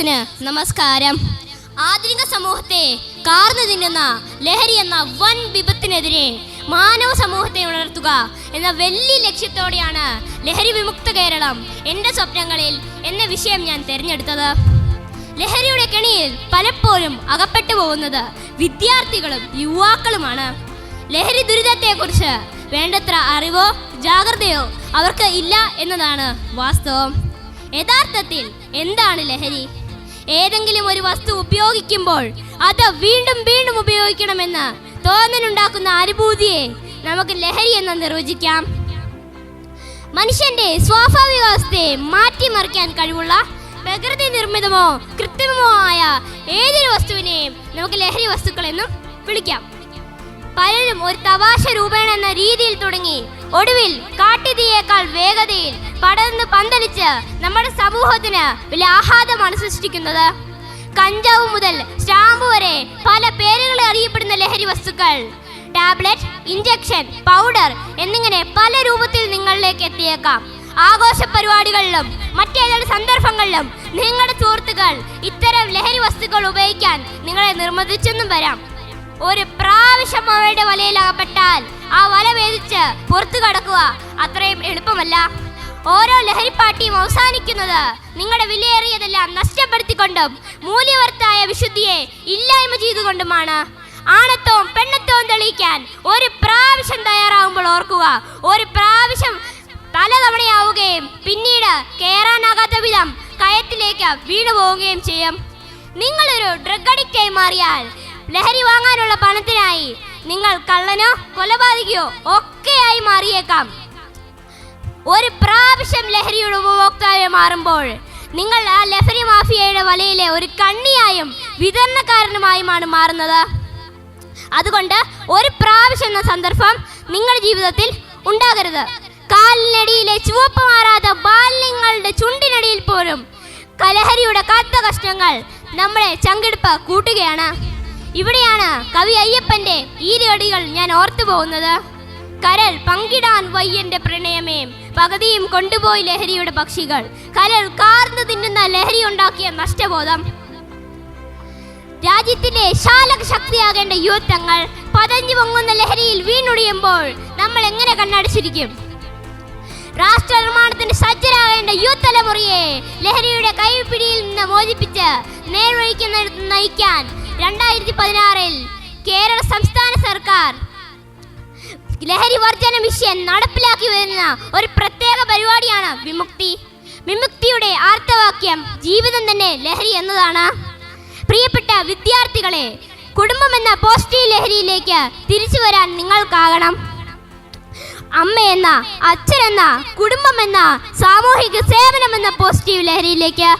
നമസ്കാരം. ആധുനിക സമൂഹത്തെ കാർന്നു തിന്നുന്ന ലഹരി എന്ന വൻ വിപത്തിനെതിരെ മാനവ സമൂഹത്തെ ഉണർത്തുക എന്ന വലിയ ലക്ഷ്യത്തോടെയാണ് ലഹരി വിമുക്ത കേരളം എന്റെ സ്വപ്നങ്ങളിൽ എന്ന വിഷയം ഞാൻ തിരഞ്ഞെടുത്തത്. ലഹരിയുടെ കെണിയിൽ പലപ്പോഴും അകപ്പെട്ടു പോകുന്നത് വിദ്യാർത്ഥികളും യുവാക്കളുമാണ്. ലഹരി ദുരിതത്തെക്കുറിച്ച് വേണ്ടത്ര അറിവോ ജാഗ്രതയോ അവർക്ക് ഇല്ല എന്നതാണ് വാസ്തവം. യഥാർത്ഥത്തിൽ എന്താണ് ലഹരി? ഏതെങ്കിലും ഒരു വസ്തു ഉപയോഗിക്കുമ്പോൾ അത് വീണ്ടും വീണ്ടും ഉപയോഗിക്കണമെന്ന് തോന്നലുണ്ടാക്കുന്ന അനുഭൂതിയെ നമുക്ക് ലഹരി എന്ന് നിർവചിക്കാം. മനുഷ്യന്റെ സ്വാഭാവിക അവസ്ഥയെ മാറ്റിമറിക്കാൻ കഴിവുള്ള പ്രകൃതി നിർമ്മിതമോ കൃത്രിമമോ ആയ ഏതൊരു വസ്തുവിനെയും നമുക്ക് ലഹരി വസ്തുക്കൾ എന്നും വിളിക്കാം. പലരും ഒരു തമാശ രൂപേണ എന്ന രീതിയിൽ തുടങ്ങി ഒടുവിൽ കാട്ടുതീയേക്കാൾ വേഗതയിൽ നമ്മുടെ സമൂഹത്തിന് വലിയ ആഹ്ലാദമാണ് സൃഷ്ടിക്കുന്നത്. കഞ്ചാവ് മുതൽ സ്റ്റാമ്പ് വരെ പല പേരുകളിൽ അറിയപ്പെടുന്ന ലഹരി വസ്തുക്കൾ. ടാബ്ലറ്റ് ഇഞ്ചക്ഷൻ പൗഡർ എന്നിങ്ങനെ പല രൂപത്തിൽ നിങ്ങളിലേക്ക് എത്തിയേക്കാം. ആഘോഷ പരിപാടികളിലും മറ്റേതൊരു സന്ദർഭങ്ങളിലും നിങ്ങളുടെ സുഹൃത്തുക്കൾ ഇത്തരം ലഹരി വസ്തുക്കൾ ഉപയോഗിക്കാൻ നിങ്ങളെ നിർബന്ധിച്ചെന്നും വരാം. ഒരു പ്രാവശ്യം അവയുടെ വലയിൽ അകപ്പെട്ടാൽ ആ വല വേദിച്ച് പുറത്തു കടക്കുക അത്രയും എളുപ്പമല്ല. ഓരോ ലഹരിപ്പാട്ടിയും അവസാനിക്കുന്നത് നിങ്ങളുടെ വിലയേറിയതെല്ലാം നഷ്ടപ്പെടുത്തിക്കൊണ്ടും മൂല്യവർത്തായ വിശുദ്ധിയെ ഇല്ലായ്മ ചെയ്തുകൊണ്ടുമാണ്. ആണത്വവും പെണ്ണത്വവും തെളിയിക്കാൻ ഒരു പ്രാവശ്യം തയ്യാറാവുമ്പോൾ ഓർക്കുക ഒരു പ്രാവശ്യം പലതവണയാവുകയും പിന്നീട് കയറാനാകാത്ത വിധം കയത്തിലേക്ക് വീണു പോവുകയും ചെയ്യും. നിങ്ങളൊരു ഡ്രഗ് അഡിക്റ്റായി മാറിയാൽ ലഹരി വാങ്ങാനുള്ള പണത്തിനായി നിങ്ങൾ കള്ളനോ കൊലപാതകയോ ഒക്കെയായി മാറിയേക്കാം. ഒരു പ്രാവശ്യം ലഹരിയുടെ ഉപഭോക്താവെ മാറുമ്പോൾ നിങ്ങൾ ആ ലഹരി മാഫിയയുടെ വലയിലെ ഒരു കണ്ണിയായും വിതരണക്കാരനുമായുമാണ് മാറുന്നത്. അതുകൊണ്ട് ഒരു പ്രാവശ്യം എന്ന സന്ദർഭം നിങ്ങളുടെ ജീവിതത്തിൽ ഉണ്ടാകരുത്. കാലിനടിയിലെ ചുവപ്പ് മാറാത്ത ബാല്യങ്ങളുടെ ചുണ്ടിനടിയിൽ പോലും കലഹരിയുടെ കത്ത കഷ്ണങ്ങൾ നമ്മളെ ചങ്കെടുപ്പ് കൂട്ടുകയാണ്. ഇവിടെയാണ് കവി അയ്യപ്പന്റെ ഈരടികൾ ഞാൻ ഓർത്തു പോകുന്നത് കരൽ പങ്കിടാൻ വയ്യന്റെ പ്രണയമേ. പകുതിയും കൊണ്ടുപോയി ലഹരിയുടെ പക്ഷികൾ. കരൽ കാർന്നു തിന്നുന്ന ലഹരി ഉണ്ടാക്കിയ നഷ്ടബോധം. രാജ്യത്തിന്റെ ശാലക ശക്തിയാകേണ്ട യുവത്വങ്ങൾ പതഞ്ഞു പൊങ്ങുന്ന ലഹരിയിൽ വീണുടിയുമ്പോൾ നമ്മൾ എങ്ങനെ കണ്ണടച്ചിരിക്കും? രാഷ്ട്ര നിർമ്മാണത്തിന് സജ്ജരാകേണ്ട യുവതലമുറയെ ലഹരിയുടെ കൈപ്പിടിയിൽ നിന്ന് മോചിപ്പിച്ച് നേർവഴിക്ക് നയിക്കാൻ രണ്ടായിരത്തി പതിനാറിൽ കേരള സംസ്ഥാന സർക്കാർ ലഹരി വർജന മിഷൻ നടപ്പിലാക്കി വരുന്ന ഒരു പ്രത്യേക പരിപാടിയാണ് വിമുക്തി. വിമുക്തിയുടെ ആർത്തവാക്യം ജീവിതം തന്നെ ലഹരി എന്നതാണ്. പ്രിയപ്പെട്ട വിദ്യാർത്ഥികളെ കുടുംബം എന്ന പോസിറ്റീവ് ലഹരിയിലേക്ക് തിരിച്ചു വരാൻ നിങ്ങൾക്കാകണം. അമ്മ എന്ന അച്ഛൻ എന്ന കുടുംബം എന്ന സാമൂഹിക സേവനം എന്ന പോസിറ്റീവ് ലഹരിയിലേക്ക്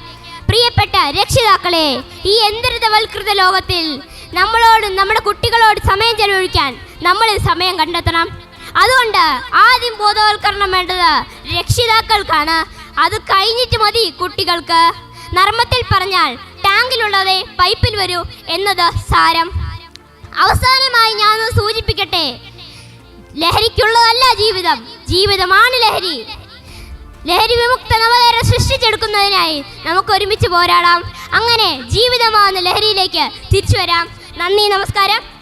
പ്രിയപ്പെട്ട രക്ഷിതാക്കളെ ഈ യന്ത്രവൽകൃത ലോകത്തിൽ നമ്മളോട് നമ്മുടെ കുട്ടികളോട് സമയം ചെലവഴിക്കാൻ നമ്മൾ സമയം കണ്ടെത്തണം. അതുകൊണ്ട് ആദ്യം ബോധവൽക്കരണം വേണ്ടത് രക്ഷിതാക്കൾക്കാണ്. അത് കഴിഞ്ഞിട്ട് മതി കുട്ടികൾക്ക്. നർമ്മത്തിൽ പറഞ്ഞാൽ ടാങ്കിലുള്ളതേ പൈപ്പിൽ വരൂ എന്നത് സാരം. അവസാനമായി ഞാനൊന്ന് സൂചിപ്പിക്കട്ടെ. ലഹരിക്കുള്ളതല്ല ജീവിതം. ജീവിതമാണ് ലഹരി. ലഹരി വിമുക്ത നവകേരളം സൃഷ്ടിച്ചെടുക്കുന്നതിനായി നമുക്ക് ഒരുമിച്ച് പോരാടാം. അങ്ങനെ ജീവിതമാകുന്ന ലഹരിയിലേക്ക് തിരിച്ചു വരാം. നന്ദി നമസ്കാരം.